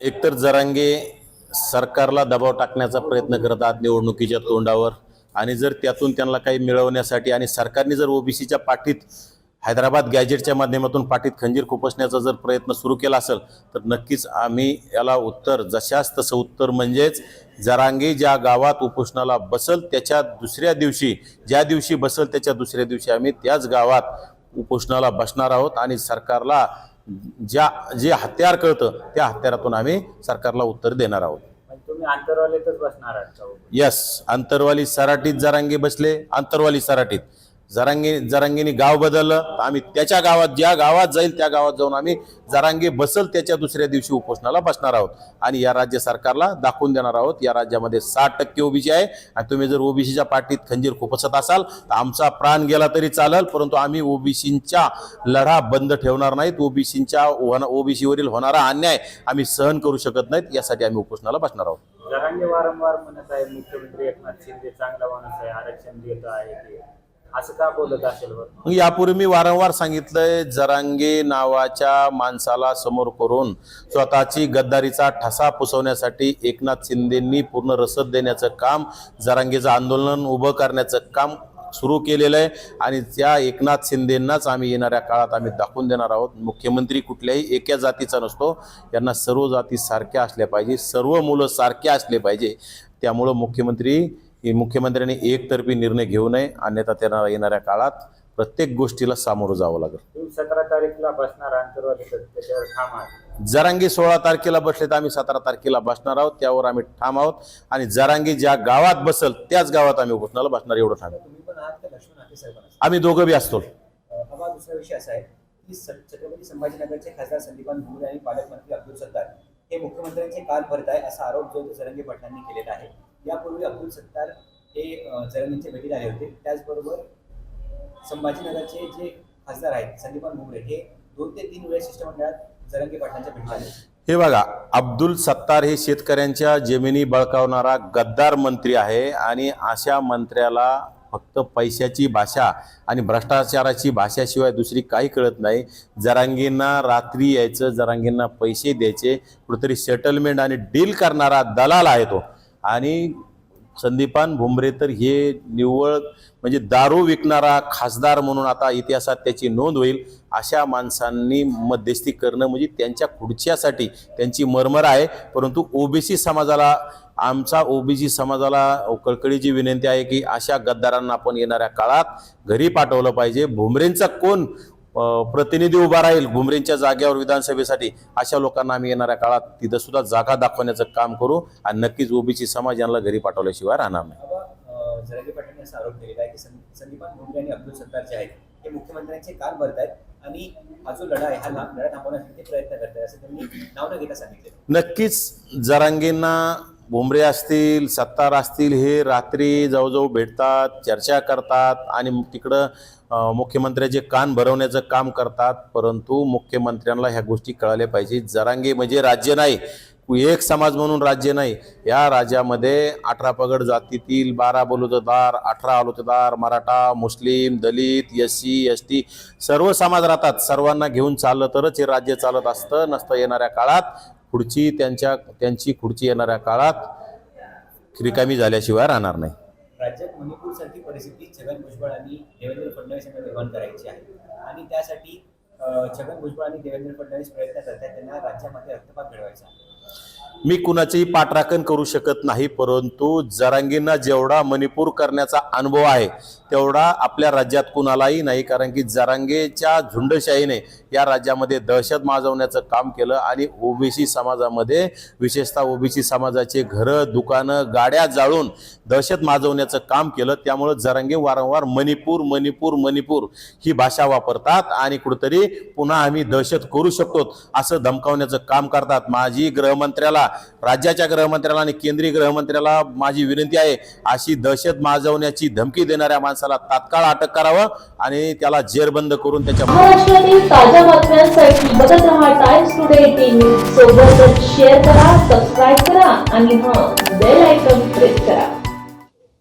एकतर जरांगे सरकारला दबाव टाकण्याचा प्रयत्न करतात निवडणुकीच्या तोंडावर. आणि जर त्यातून त्यांना काही मिळवण्यासाठी आणि सरकारने जर ओबीसीच्या पाठीत हैदराबाद गॅजेटच्या माध्यमातून पाठीत खंजीर खुपसण्याचा जर प्रयत्न सुरू केला असेल तर नक्कीच आम्ही याला उत्तर जशास तसं उत्तर म्हणजेच जरांगे ज्या गावात उपोषणाला बसल त्याच्या दुसऱ्या दिवशी ज्या दिवशी बसल त्याच्या दुसऱ्या दिवशी आम्ही त्याच गावात उपोषणाला बसणार आहोत. आणि सरकारला ज्या जे हत्यार कळतं त्या हत्यारातून आम्ही सरकारला उत्तर देणार आहोत म्हणजे तुम्ही आंतरवालीतच बसणार आहात का? यस आंतरवाली सराटीत जरांगे बसले आंतरवाली सराटीत जरांगी जरांगीने गाव बदललं तर आम्ही त्याच्या गावात ज्या गावात जाईल त्या गावात जाऊन आम्ही जरांगी बसल त्याच्या दुसऱ्या दिवशी उपोषणाला बसणार आहोत. आणि या राज्य सरकारला दाखवून देणार आहोत. या राज्यामध्ये साठ टक्के ओबीसी आहे. आणि तुम्ही जर ओबीसीच्या पाठीत खंजीर खुपसत असाल तर आमचा प्राण गेला तरी चालेल परंतु आम्ही ओबीसींचा लढा बंद ठेवणार नाहीत. ओबीसींच्या ओबीसीवरील होणारा अन्याय आम्ही सहन करू शकत नाहीत. यासाठी आम्ही उपोषणाला बसणार आहोत. जरांगे वारंवार म्हणत आहे मुख्यमंत्री एकनाथ शिंदे चांगला माणूस आहे आरक्षण देत आहे असं का बोलत असेल बरं? मग यापूर्वी मी वारंवार सांगितलंय जरांगे नावाच्या माणसाला समोर करून स्वतःची गद्दारीचा ठसा पुसवण्यासाठी एकनाथ शिंदेंनी पूर्ण रसद देण्याचं काम जरांगेचं आंदोलन उभं करण्याचं काम सुरू केलेलं आहे. आणि त्या एकनाथ शिंदेंनाच आम्ही येणाऱ्या काळात आम्ही दाखवून देणार आहोत. मुख्यमंत्री कुठल्याही एका जातीचा नसतो. यांना सर्व जाती सारख्या असल्या पाहिजे सर्व मुलं सारख्या असले पाहिजे. त्यामुळं मुख्यमंत्री हे मुख्यमंत्र्यांनी एकतर्फी निर्णय घेऊ नये अन्यथा त्यांना येणाऱ्या काळात प्रत्येक गोष्टीला सामोरं जावं लागेल. सतरा तारीखला बसणार जरांगी सोळा तारखेला बसले तर आम्ही सतरा तारखेला बसणार आहोत त्यावर आम्ही ठाम आहोत. आणि जरांगी ज्या गावात बसल त्याच गावात आम्ही उपोषणाला बसणार एवढं ठाम का? आम्ही दोघं बी असतो दुसरा विषय असा आहे की छत्रपती संभाजीनगरचे खासदार संदीपान भुमरे आणि पालकमंत्री अब्दुल सत्तार हे मुख्यमंत्र्यांचे काल भरत आहे असा आरोप जो जरंगे पाटलांनी केलेला आहे. यापूर्वी अब्दुल सत्तार हे अं, जरंगेंच्या भेटीला आले होते. त्याचबरोबर संभाजीनगरचे जे खासदार आहेत संदीपान भुमरे हे दोन ते तीन वेळा शिष्टमंडळात जरंगे पाटलांच्या भेटीला आले होते. हे बघा अब्दुल सत्तार हे शेतकऱ्यांच्या जमिनी बळकावणारा गद्दार मंत्री आहे आणि अशा मंत्र्याला फक्त पैशाची भाषा आणि भ्रष्टाचाराची भाषाशिवाय दुसरी काही कळत नाही. जरांगींना रात्री यायचं जरांगींना पैसे द्यायचे कुठेतरी सेटलमेंट आणि डील करणारा दलाल आहे तो. आणि संदीपान भुमरे तर हे निव्वळ म्हणजे दारू विकणारा खासदार म्हणून आता इतिहासात त्याची नोंद होईल अशा माणसांनी मध्यस्थी करणं म्हणजे त्यांच्या खुर्च्यासाठी त्यांची मरमर आहे. परंतु ओबीसी समाजाला आमचा ओबीसी समाजाला कळकळीची विनंती आहे की अशा गद्दारांना आपण येणाऱ्या काळात घरी पाठवलं पाहिजे. भुमरेंचा कोण प्रतिनिधी उभा राहील भुमरेंच्या जागेवर विधानसभेसाठी अशा लोकांना आम्ही येणाऱ्या काळात तिथं सुद्धा जागा दाखवण्याचं काम करू आणि नक्कीच ओबीसी समाज यांना घरी पाठवल्याशिवाय राहणार नाही. बाबा अं, जरंगे पाटलांनी असा आरोप केलेला आहे की सं- संदीपान भुमरे आणि अब्दुल सत्तार जे आहेत. हे मुख्यमंत्र्यांचे कान भरत आहेत आणि हा जो लढा आहे हा ला- लढा थांबवण्यासाठी ते प्रयत्न करत आहेत असं त्यांनी नाव न घेता सांगितलं नक्कीच जरांगींना भुमरे असतील सत्तार असतील हे रात्री जवळजवळ भेटतात चर्चा करतात आणि तिकडं मुख्यमंत्र्याचे कान भरवण्याचं काम करतात. परंतु मुख्यमंत्र्यांना ह्या गोष्टी कळाल्या पाहिजे जरांगे म्हणजे राज्य नाही एक समाज म्हणून राज्य नाही. या राज्यामध्ये अठरा पगड जातीतील बारा बलुतेदार अठरा बलुतेदार मराठा मुस्लिम Dalit S C S T सर्व समाज राहतात. सर्वांना घेऊन चाललं तरच हे राज्य चालत असतं. नसतं येणाऱ्या काळात खुर्ची त्यांच्या त्यांची खुर्ची येणाऱ्या काळात रिकामी झाल्याशिवाय राहणार नाही राज्यात मणिपूरसारखी परिस्थिती छगन भुजबळ आणि देवेंद्र फडणवीस यांना निर्माण करायची आहे आणि त्यासाठी छगन भुजबळ आणि देवेंद्र फडणवीस प्रयत्न करतात त्यांना राज्यामध्ये रक्तपात घडवायचा आहे. मी कुणाचीही पाठराखण करू शकत नाही परंतु जरांगींना जेवढा मणिपूर करण्याचा अनुभव आहे तेवढा आपल्या राज्यात कुणालाही नाही कारण की जरांगेच्या झुंडशाहीने या राज्यामध्ये दहशत माजवण्याचं काम केलं आणि ओबीसी समाजामध्ये विशेषतः ओबीसी समाजाचे घरं दुकानं गाड्या जाळून दहशत माजवण्याचं काम केलं. त्यामुळं जरांगे वारंवार मणिपूर मणिपूर मणिपूर ही भाषा वापरतात आणि कुठेतरी पुन्हा आम्ही दहशत करू शकतो असं धमकावण्याचं काम करतात माझी गृहमंत्र्याला. राज्याच्या गृहमंत्र्याला आणि केंद्रीय गृहमंत्र्याला माझी विनंती आहे अशी दहशत माजवण्याची धमकी देणाऱ्या माणसाला तात्काळ अटक करावं आणि त्याला जेरबंद करून त्याच्या महाराष्ट्रातील ताज्या बातम्यांसाठी बघत रहा टाइम्स टुडे टीव्ही सोबतच शेअर करा सबस्क्राईब करा आणि हां बेल आयकॉन प्रेस करा.